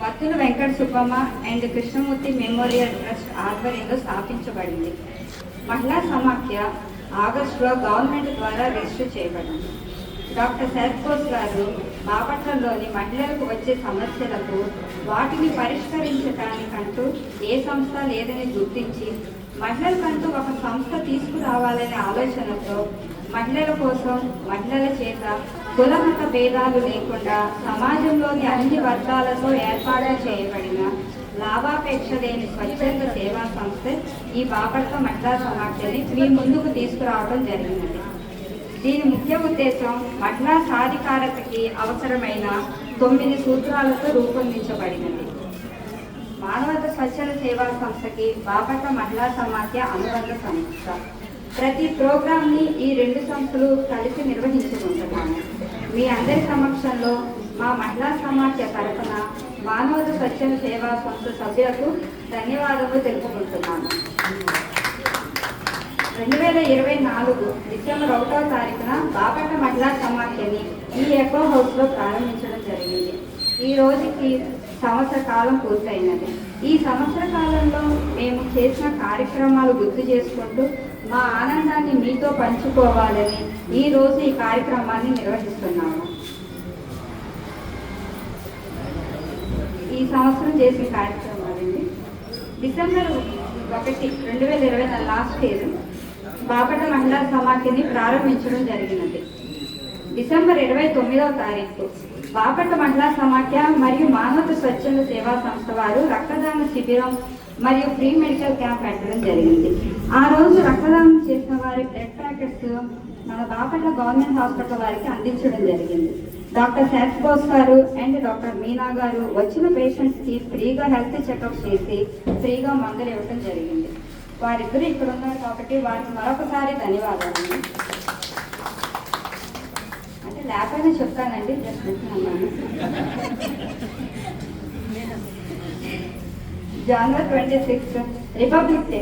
Mattula Venkata Subbamma and Krishnamurthy memorial trust ఆధ్వర్యంలో స్థాపించబడింది. మహిళా సమాఖ్య ఆగస్టులో గవర్నమెంట్ ద్వారా రిజిస్టర్ చేయబడింది. డాక్టర్ శరత్ గారు బాపట్లలోని మహిళలకు వచ్చే సమస్యలకు వాటిని పరిష్కరించడానికంటూ ఏ సంస్థ లేదని గుర్తించి మహిళలకంటూ ఒక సంస్థ తీసుకురావాలనే ఆలోచనతో మహిళల కోసం మహిళల చేత కులమత భేదాలు లేకుండా సమాజంలోని అన్ని వర్గాలతో ఏర్పాటు చేయబడిన లాభాపేక్ష లేని స్వచ్ఛంద సేవా సంస్థ ఈ బాపట్ల మహిళా సమాఖ్యని మీ ముందుకు తీసుకురావడం జరిగినది. దీని ముఖ్య ఉద్దేశం మహిళా సాధికారతకి అవసరమైన తొమ్మిది సూత్రాలతో రూపొందించబడినది. మానవత స్వచ్ఛంద సేవా సంస్థకి బాపట్ల మహిళా సమాఖ్య అనుబంధ సంస్థ. ప్రతి ప్రోగ్రామ్ని ఈ రెండు సంస్థలు కలిసి నిర్వహించుకుంటున్నాము. మీ అందరి సమక్షంలో మా మహిళా సమాఖ్య తరఫున మానవ స్వచ్ఛంద సేవా సంస్థ సభ్యులకు ధన్యవాదాలు తెలుపుకుంటున్నాను రెండు వేల ఇరవై నాలుగు డిసెంబర్ ఒకటో తారీఖున బాపట్ల మహిళా సమాఖ్యని ఈ ఎకో హౌస్లో ప్రారంభించడం జరిగింది. ఈ రోజుకి సంవత్సర కాలం పూర్తయినది. ఈ సంవత్సర కాలంలో మేము చేసిన కార్యక్రమాలు గుర్తు చేసుకుంటూ మా ఆనందాన్ని మీతో పంచుకోవాలని ఈరోజు ఈ కార్యక్రమాన్ని నిర్వహిస్తున్నాము. ఈ సంవత్సరం చేసిన కార్యక్రమాలండి డిసెంబర్ ఒకటి రెండు వేల ఇరవై నాలుగు లాస్ట్ ఇయర్ బాపట మహిళా సమాఖ్యని ప్రారంభించడం జరిగినది. డిసెంబర్ ఇరవై తొమ్మిదవ తారీఖు బాపట్ల మహిళా సమాఖ్య మరియు మానవత స్వచ్ఛంద సేవా సంస్థ వారు రక్తదాన శిబిరం మరియు ఫ్రీ మెడికల్ క్యాంప్ పెట్టడం జరిగింది. ఆ రోజు రక్తదానం చేసిన వారి బ్లడ్ ప్యాకెట్స్ మన బాపట్ల గవర్నమెంట్ హాస్పిటల్ వారికి అందించడం జరిగింది. డాక్టర్ శరత్ బోస్ గారు అండ్ డాక్టర్ మీనా గారు వచ్చిన పేషెంట్స్కి ఫ్రీగా హెల్త్ చెకప్ చేసి ఫ్రీగా మందులు ఇవ్వడం జరిగింది. వారిద్దరు ఇక్కడ ఉన్నారు కాబట్టి వారికి మరొకసారి ధన్యవాదాలు. లేకపోయినా చెప్తానండి just January twenty sixth republic day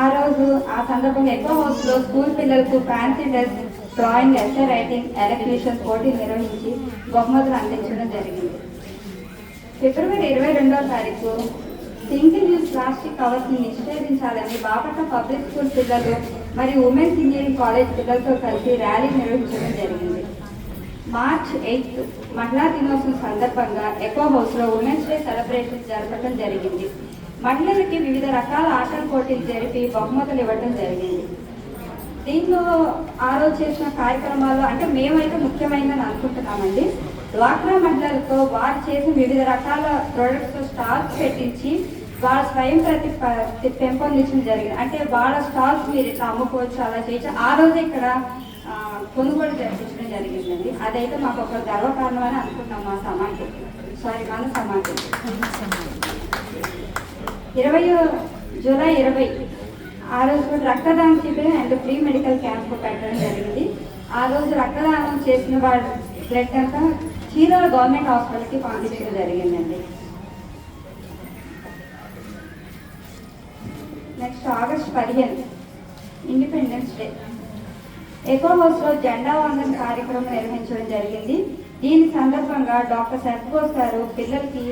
ఆ రోజు ఆ సందర్భంగా ఎక్కువ హౌస్లో స్కూల్ పిల్లలకు fancy dress drawing essay writing electrician పోటీ నిర్వహించి బహుమతులు అందించడం జరిగింది. ఫిబ్రవరి ఇరవై రెండవ తారీఖు సింగిల్ యూజ్ ప్లాస్టిక్ కవర్స్ని నిషేధించాలని బాపట్ల పబ్లిక్ స్కూల్ పిల్లలు మరియు ఉమెన్స్ ఇంజనీరింగ్ కాలేజ్ పిల్లలతో కలిసి ర్యాలీ నిర్వహించడం జరిగింది. మార్చ్ ఎయిత్ మహిళా దినోత్సవం సందర్భంగా ఎకో హౌస్లో ఉమెన్స్ డే సెలబ్రేషన్ జరపడం జరిగింది. మహిళలకి వివిధ రకాల ఆటల పోటీలు జరిపి బహుమతులు ఇవ్వడం జరిగింది. దీంట్లో ఆ రోజు చేసిన కార్యక్రమాలు అంటే మేమైతే ముఖ్యమైనది అనుకుంటున్నామండి. డ్వాక్రా మహిళలతో వారు చేసిన వివిధ రకాల ప్రొడక్ట్స్ స్టాల్స్ పెట్టించి వాళ్ళ స్వయం ప్రతి పెంపొందించడం జరిగింది. అంటే వాళ్ళ స్టాల్స్ మీరు ఇట్లా అమ్ముకోవచ్చు అలా చేయొచ్చు. ఆ రోజు ఇక్కడ కొనుగోలు జరిపించడం జరిగిందండి. అదైతే మాకు ఒక గర్వకారణం అని అనుకుంటున్నాం మా సమాజం. సారీ మన సమాజం. ఇరవై జూలై ఇరవై ఆ రోజు కూడా రక్తదానం శిబిరం అండ్ ఫ్రీ మెడికల్ క్యాంప్ పెట్టడం జరిగింది. ఆ రోజు రక్తదానం చేసిన వాళ్ళ బ్లడ్ అంతా చీరాల గవర్నమెంట్ హాస్పిటల్కి పంపించడం జరిగిందండి. నెక్స్ట్ ఆగస్ట్ పదిహేను ఇండిపెండెన్స్ డే ఎకోహౌస్లో జెండా వందన కార్యక్రమం నిర్వహించడం జరిగింది. దీని సందర్భంగా డాక్టర్ సత్బోస్ గారు పిల్లలకి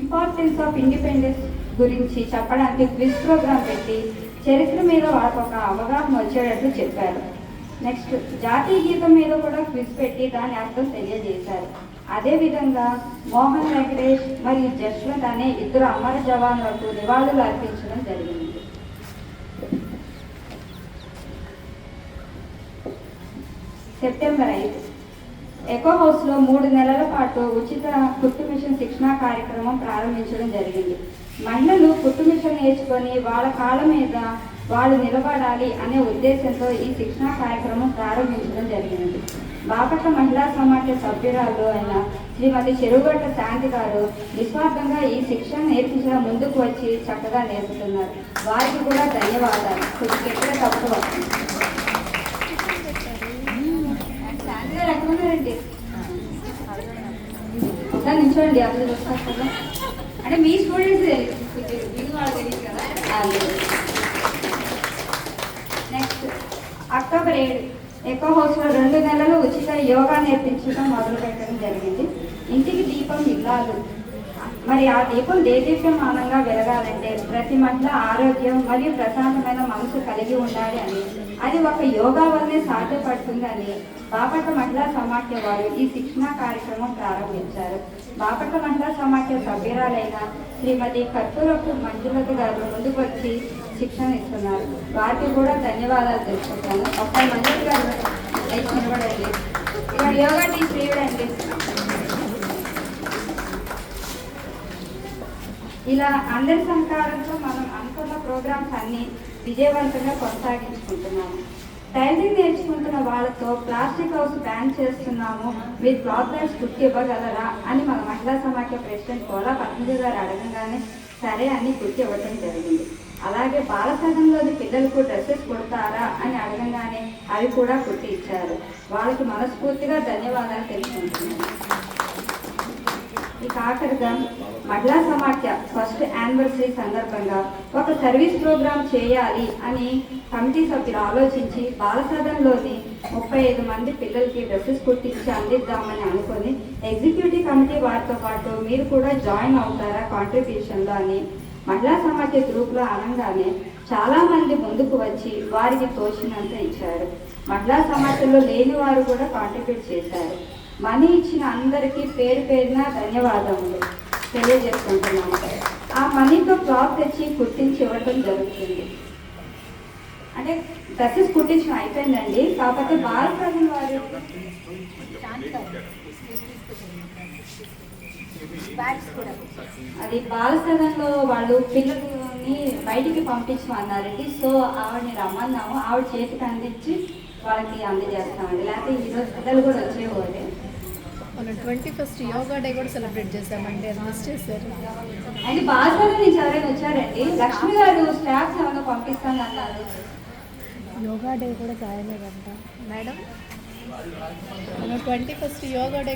ఇంపార్టెన్స్ ఆఫ్ ఇండిపెండెన్స్ గురించి చెప్పడానికి క్విజ్ ప్రోగ్రామ్ పెట్టి చరిత్ర మీద వాళ్ళకు ఒక అవగాహన వచ్చేటట్లు చెప్పారు. నెక్స్ట్ జాతీయ గీతం మీద కూడా క్విజ్ పెట్టి దాని అర్థం తెలియజేశారు. అదేవిధంగా మోహన్ వెంకటేష్ మరియు జస్వంత్ అనే ఇద్దరు అమర జవాన్లకు నివాళులు అర్పించడం జరిగింది. సెప్టెంబర్ ఐదు. ఎకో హౌస్లో మూడు నెలల పాటు ఉచిత కుట్టు మిషన్ శిక్షణా కార్యక్రమం ప్రారంభించడం జరిగింది. మహిళలు కుట్టు మిషన్ నేర్చుకొని వాళ్ళ కాళ్ళ మీద వాళ్ళు నిలబడాలి అనే ఉద్దేశంతో ఈ శిక్షణా కార్యక్రమం ప్రారంభించడం జరిగింది. బాపట్ల మహిళా సమాఖ్య సభ్యురాలు అయిన శ్రీమతి చెరుగట్ల శాంతి గారు నిస్వార్థంగా ఈ శిక్షణ నేర్పించడం ముందుకు వచ్చి చక్కగా నేర్పుతున్నారు. వారికి కూడా ధన్యవాదాలు. కొద్దిగా తప్పు వస్తుంది శాంతి గారు ఎక్కడ ఉన్నారండి ఒకసారి నిల్చోండి అప్పుడు అంటే మీ స్టూడెంట్స్ నెక్స్ట్ అక్టోబర్ ఏడు. ఎకో హౌస్లో రెండు నెలలు ఉచిత యోగా నేర్పించడం మొదలు పెట్టడం జరిగింది. ఇంటికి దీపం ఇల్లాలు మరి ఆ దీపం దేదీప్యమానంగా వెలగాలంటే ప్రతి మహిళ ఆరోగ్యం మరియు ప్రశాంతమైన మనసు కలిగి ఉండాలి అని అది ఒక యోగా వల్లనే సాధ్యపడుతుందని బాపట్ల మహిళా సమాఖ్య వారు ఈ శిక్షణా కార్యక్రమం ప్రారంభించారు. బాపట్ల మహిళా సమాఖ్య సభ్యురాలైన శ్రీమతి కర్పూరపు మంజులత గారు ముందుకు వచ్చి శిక్షణ ఇస్తున్నారు. వారికి కూడా ధన్యవాదాలు తెలుసుకుంటాను ఒక మంజుల గారు నిలబడండి. ఇక్కడ యోగా టీచర్ ఇవ్వండి. ఇలా అందరి సహకారంతో మనం అనుకున్న ప్రోగ్రామ్స్ అన్ని విజయవంతంగా కొనసాగించుకుంటున్నాము. టైలరింగ్ నేర్చుకుంటున్న వాళ్ళతో ప్లాస్టిక్ హౌస్ బ్యాన్ చేస్తున్నాము. మీరు క్లాత్ బ్యాగ్స్ కుట్టి ఇవ్వగలరా అని మన మహిళా సమాఖ్య ప్రెసిడెంట్ కోలా పద్మజ గారు అడగంగానే సరే అని కుట్టి ఇవ్వడం జరిగింది. అలాగే బాలసంఘంలోని పిల్లలకు డ్రెస్సెస్ కుడతారా అని అడగంగానే అవి కూడా కుట్టి ఇచ్చారు. వాళ్ళకి మనస్ఫూర్తిగా ధన్యవాదాలు తెలుసుకుంటున్నాను ఇక ఆఖరిగా మహిళా సమాఖ్య ఫస్ట్ యానివర్సరీ సందర్భంగా ఒక సర్వీస్ ప్రోగ్రామ్ చేయాలి అని కమిటీ సభ్యులు ఆలోచించి బాలసదంలోని ముప్పై ఐదు మంది పిల్లలకి డ్రెస్సెస్ కుట్టించి అందిద్దామని అనుకొని ఎగ్జిక్యూటివ్ కమిటీ వారితో పాటు మీరు కూడా జాయిన్ అవుతారా కాంట్రిబ్యూషన్లో అని మహిళా సమాఖ్య గ్రూప్లో అనగానే చాలామంది ముందుకు వచ్చి వారికి తోచినంత ఇచ్చారు. మహిళా సమాఖ్యలో లేని వారు కూడా కాంట్రిబ్యూట్ చేశారు. మనీ ఇచ్చిన అందరికీ పేరు పేరున ధన్యవాదములు. తెలియజేసుకుంటున్నాము. ఆ మనీతో క్లాత్ తెచ్చి కుట్టించి ఇవ్వడం జరుగుతుంది. అంటే డ్రెస్సెస్ కుట్టించడం అయిపోయిందండి. కాకపోతే బాలప్రజల వారు అది బాలసదంలో వాళ్ళు పిల్లలని బయటికి పంపించమన్నారండి. సో ఆవిడని రమ్మన్నాము. ఆవిడ చేతికి అందించి వాళ్ళకి అందజేస్తామండి లేకపోతే ఈరోజు పిల్లలు కూడా వచ్చేవాళ్ళే మన ట్వంటీ ఫస్ట్ యోగా డే కూడా సెలబ్రేట్ చేసామండి అది మిస్ చేశారు. అండ్ బాలసదన్ నుంచి ఎవరైనా వచ్చారండి? లక్ష్మి గారు స్టాఫ్స్ ఏమైనా పంపిస్తాను అన్నారు యోగా డే కూడా జాయిన్ అయ్యంట మేడం మన ట్వంటీ ఫస్ట్ యోగా డే